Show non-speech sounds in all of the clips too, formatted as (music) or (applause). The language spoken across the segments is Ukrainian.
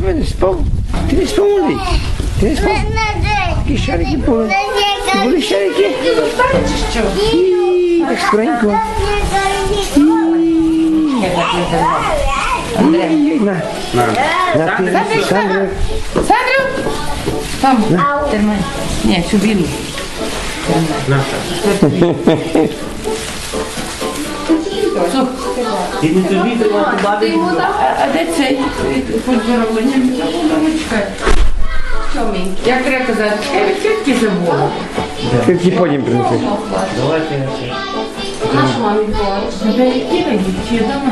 щоб не спав. Ти не спав, малий? Ти не спав? Які шарики були? Ти були шарики? І, Так скоренько. Ой, На, на ти, Сандра. Сандрю? Там, тримай. Ні, цю білу. Ти не тобі треба бабі. А, а де цей поздоровлення? Як треба казати? Я від тітки забула. Ти потім принеси. Давайте я ще. Наш мамі плаче. Де які раді? Чи я дома?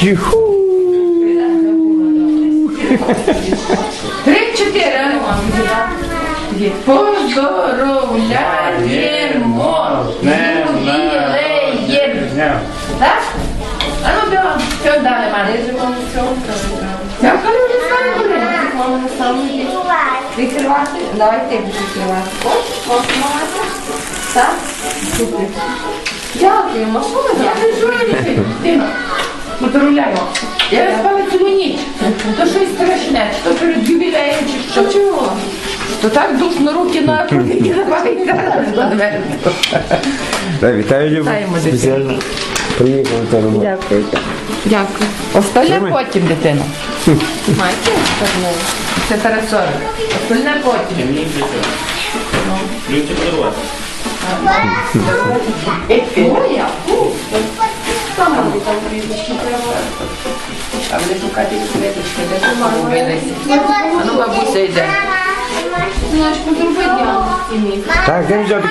Піху. Три-чотири, Поздоровляємо. Не, Ювілеєм. Так? А ну бігом. Що далі, мамі? Я коли вже знаю, коли. Відкривати? Давай ти будеш відкривати. Ось, ось, мама. Так? Супер. Що ви Я не журі. Тино. Поздоровляємо. Я спала цілу ніч. То щось страшне, то перед ювілеєм, чи що чого. То так душно руки на руки (laughs) вітаю, Люба. Вітаємо, дитину. Приїхали та робота. Дякую. Дякую. Остальне потім, дитина. (laughs) Маєте? Це Тарасові. Остальне потім. Ключик а Там вони там квіточки треба. А вони шукати квіточки, де ж загубилися. А ну бабуся йде. Знаєш, потрібно. Так, де взяти